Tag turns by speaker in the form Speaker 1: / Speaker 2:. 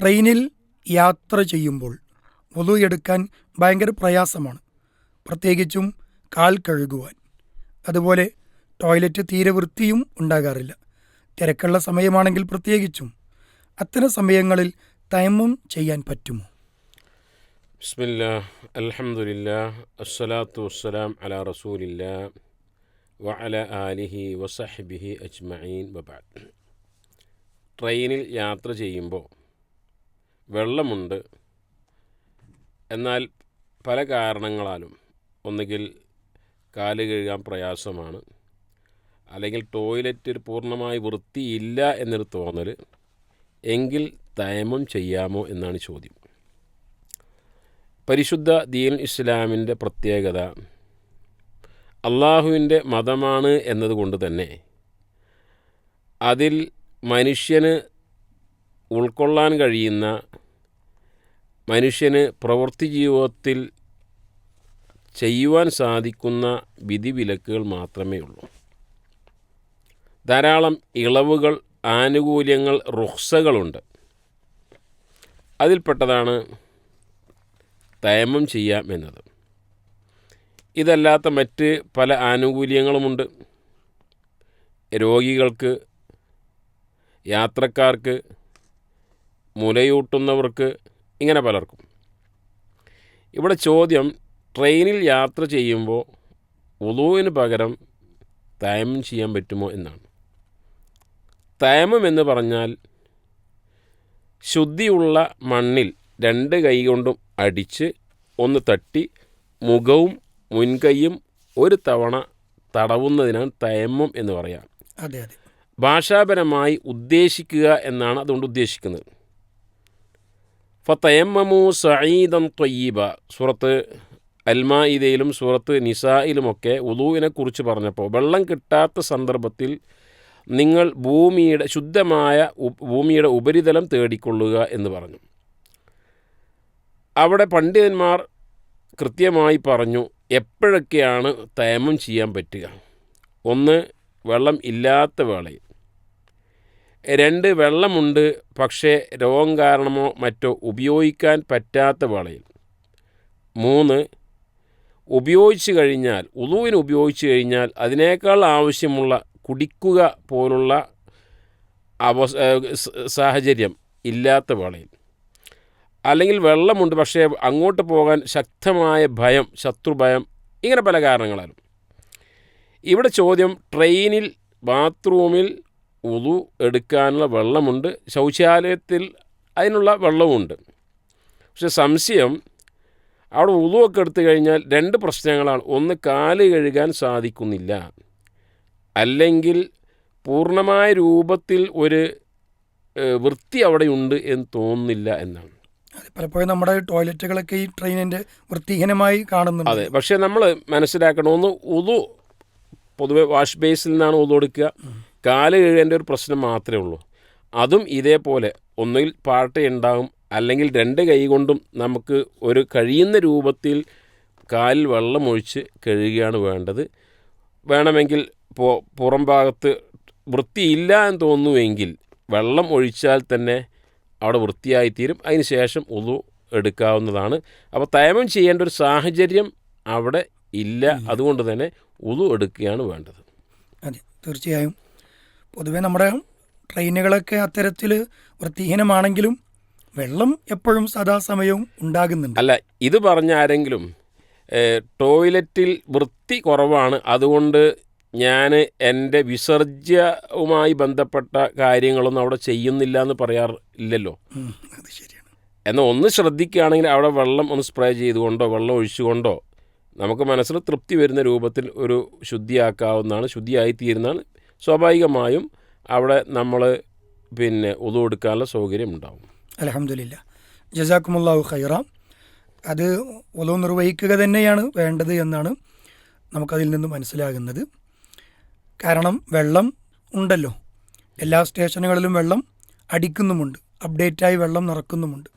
Speaker 1: ട്രെയിനിൽ യാത്ര ചെയ്യുമ്പോൾ ഒതു എടുക്കാൻ ഭയങ്കര പ്രയാസമാണ്. പ്രത്യേകിച്ചും കാൽ കഴുകുവാൻ. അതുപോലെ ടോയ്ലറ്റ് തീരെ വൃത്തിയും ഉണ്ടാകാറില്ല. തിരക്കുള്ള സമയമാണെങ്കിൽ പ്രത്യേകിച്ചും. അത്തരം സമയങ്ങളിൽ തയമ്മം ചെയ്യാൻ പറ്റുമോ?
Speaker 2: ബിസ്മില്ലാ. അൽഹംദുലില്ലാ. അസ്സലാത്തു വസ്സലാം അലാ റസൂലില്ലാ. വഅല ആലിഹി വസഹ്ബിഹി അജ്മഈൻ വബഅദ് ട്രെയിനിൽ യാത്ര ചെയ്യുമ്പോൾ വെള്ളമുണ്ട്. എന്നാൽ പല കാരണങ്ങളാലും ഒന്നുകിൽ കാൽ കഴുകാൻ പ്രയാസമാണ് അല്ലെങ്കിൽ ടോയ്ലറ്റ് പൂർണമായി വൃത്തിയില്ല എന്നൊരു തോന്നൽ എങ്കിൽ തയമം ചെയ്യാമോ എന്നാണ് ചോദ്യം. പരിശുദ്ധ ദീൻ ഇസ്ലാമിന്റെ പ്രത്യേകത അള്ളാഹുവിന്റെ മതമാണ് എന്നതുകൊണ്ട് തന്നെ അതിൽ മനുഷ്യന് ഉൾക്കൊള്ളാൻ കഴിയുന്ന മനുഷ്യന് പ്രവൃത്തി ജീവിതത്തിൽ ചെയ്യുവാൻ സാധിക്കുന്ന വിധിവിലക്കുകൾ മാത്രമേ ഉള്ളൂ. ധാരാളം ഇളവുകൾ ആനുകൂല്യങ്ങൾ റുഹ്സകളുണ്ട് അതിൽപ്പെട്ടതാണ് തയമം ചെയ്യാം എന്നത്. ഇതല്ലാത്ത മറ്റ് പല ആനുകൂല്യങ്ങളുമുണ്ട്. രോഗികൾക്ക് യാത്രക്കാർക്ക് മുലയൂട്ടുന്നവർക്ക് ഇങ്ങനെ പലർക്കും. ഇവിടെ ചോദ്യം ട്രെയിനിൽ യാത്ര ചെയ്യുമ്പോൾ ഉളുവിന് പകരം തയമം ചെയ്യാൻ പറ്റുമോ എന്നാണ്. തയമം എന്ന് പറഞ്ഞാൽ ശുദ്ധിയുള്ള മണ്ണിൽ രണ്ട് കൈ കൊണ്ടും അടിച്ച് ഒന്ന് തട്ടി മുഖവും മുൻകൈയും ഒരു തവണ തടവുന്നതിനാണ് തയമം എന്ന് പറയാം.
Speaker 1: അതെ അതെ.
Speaker 2: ഭാഷാപരമായി ഉദ്ദേശിക്കുക എന്നാണ് അതുകൊണ്ട് ഉദ്ദേശിക്കുന്നത്. ഫതയമ്മമു സഈദൻ ത്വയ്യീബ സൂറത്ത് അൽമായിദയിലും സൂറത്ത് നിസായിലുമൊക്കെ ഉദുവിനെക്കുറിച്ച് പറഞ്ഞപ്പോൾ വെള്ളം കിട്ടാത്ത സന്ദർഭത്തിൽ നിങ്ങൾ ഭൂമിയുടെ ശുദ്ധമായ ഭൂമിയുടെ ഉപരിതലം തേടിക്കൊള്ളുക എന്ന് പറഞ്ഞു. അവിടെ പണ്ഡിതന്മാർ കൃത്യമായി പറഞ്ഞു എപ്പോഴൊക്കെയാണ് തയമം ചെയ്യാൻ പറ്റുക? ഒന്ന് വെള്ളം ഇല്ലാത്ത വേളയിൽ. രണ്ട് വെള്ളമുണ്ട് പക്ഷേ രോഗം കാരണമോ മറ്റോ ഉപയോഗിക്കാൻ പറ്റാത്ത വേളയിൽ. മൂന്ന് ഉപയോഗിച്ച് കഴിഞ്ഞാൽ ഉളുവിന് ഉപയോഗിച്ച് കഴിഞ്ഞാൽ അതിനേക്കാൾ ആവശ്യമുള്ള കുടിക്കുക പോലുള്ള അവ സാഹചര്യം ഇല്ലാത്ത വേളയിൽ. അല്ലെങ്കിൽ വെള്ളമുണ്ട് പക്ഷേ അങ്ങോട്ട് പോകാൻ ശക്തമായ ഭയം ശത്രുഭയം ഇങ്ങനെ പല കാരണങ്ങളാലും. ഇവിടെ ചോദ്യം ട്രെയിനിൽ ബാത്റൂമിൽ ഉളു എടുക്കാനുള്ള വെള്ളമുണ്ട്. ശൗചാലയത്തിൽ അതിനുള്ള വെള്ളവുമുണ്ട്. പക്ഷെ സംശയം അവിടെ ഉളുവൊക്കെ എടുത്തു കഴിഞ്ഞാൽ രണ്ട് പ്രശ്നങ്ങളാണ്. ഒന്ന് കാൽ കഴുകാൻ സാധിക്കുന്നില്ല. അല്ലെങ്കിൽ പൂർണമായ രൂപത്തിൽ ഒരു വൃത്തി അവിടെയുണ്ട് എന്ന് തോന്നുന്നില്ല എന്നാണ്.
Speaker 1: പലപ്പോഴും നമ്മുടെ ടോയ്ലറ്റുകളൊക്കെ ഈ ട്രെയിനിന്റെ വൃത്തിഹീനമായി കാണുന്നുണ്ട്.
Speaker 2: അതെ പക്ഷേ നമ്മൾ മനസ്സിലാക്കണം ഒന്ന് ഉതു പൊതുവെ വാഷ് ബേസിൽ നിന്നാണ് ഉതു എടുക്കുക. കാൽ കഴുകേണ്ട ഒരു പ്രശ്നം മാത്രമേ ഉള്ളൂ. അതും ഇതേപോലെ ഒന്നുകിൽ പാട്ടയുണ്ടാകും അല്ലെങ്കിൽ രണ്ട് കൈ കൊണ്ടും നമുക്ക് ഒരു കഴിയുന്ന രൂപത്തിൽ കാലിൽ വെള്ളമൊഴിച്ച് കഴുകുകയാണ് വേണ്ടത്. വേണമെങ്കിൽ പു- പുറം ഭാഗത്ത് വൃത്തിയില്ല എന്ന് തോന്നുമെങ്കിൽ വെള്ളം ഒഴിച്ചാൽ തന്നെ അവിടെ വൃത്തിയായിത്തീരും. അതിന് ശേഷം ഉതു എടുക്കാവുന്നതാണ്. അപ്പോൾ തയമം ചെയ്യേണ്ട ഒരു സാഹചര്യം അവിടെ ഇല്ല. അതുകൊണ്ട് തന്നെ ഉതു എടുക്കുകയാണ് വേണ്ടത്.
Speaker 1: അതെ തീർച്ചയായും. പൊതുവെ നമ്മുടെ ട്രെയിനുകളൊക്കെ അത്തരത്തിൽ വൃത്തിഹീനമാണെങ്കിലും വെള്ളം എപ്പോഴും സദാസമയവും ഉണ്ടാകുന്നുണ്ട്.
Speaker 2: അല്ല ഇത് പറഞ്ഞ ആരെങ്കിലും ടോയ്ലറ്റിൽ വൃത്തി കുറവാണ് അതുകൊണ്ട് ഞാൻ എന്റെ വിസർജ്യവുമായി ബന്ധപ്പെട്ട കാര്യങ്ങളൊന്നും അവിടെ ചെയ്യുന്നില്ല എന്ന് പറയാറില്ലല്ലോ
Speaker 1: ഇല്ലല്ലോ അത് ശരിയാണ്.
Speaker 2: എന്നാൽ ഒന്ന് ശ്രദ്ധിക്കുകയാണെങ്കിൽ അവിടെ വെള്ളം ഒന്ന് സ്പ്രേ ചെയ്തുകൊണ്ടോ വെള്ളം ഒഴിച്ചുകൊണ്ടോ നമുക്ക് മനസ്സിൽ തൃപ്തി വരുന്ന രൂപത്തിൽ ഒരു ശുദ്ധിയാക്കാവുന്നതാണ് ശുദ്ധിയായിത്തീരുന്നതാണ് സ്വാഭാവികമായും അവിടെ നമ്മൾ പിന്നെ ഉതു എടുക്കാനുള്ള സൗകര്യം ഉണ്ടാവും.
Speaker 1: അലഹമില്ല ജസാക്കുമുല്ലാഹു ഖൈറ. അത് ഒലോ നിർവഹിക്കുക തന്നെയാണ് വേണ്ടത് എന്നാണ് നമുക്കതിൽ നിന്ന് മനസ്സിലാകുന്നത്. കാരണം വെള്ളം ഉണ്ടല്ലോ. എല്ലാ സ്റ്റേഷനുകളിലും വെള്ളം അടിക്കുന്നുമുണ്ട്. അപ്ഡേറ്റായി വെള്ളം നിറക്കുന്നുമുണ്ട്.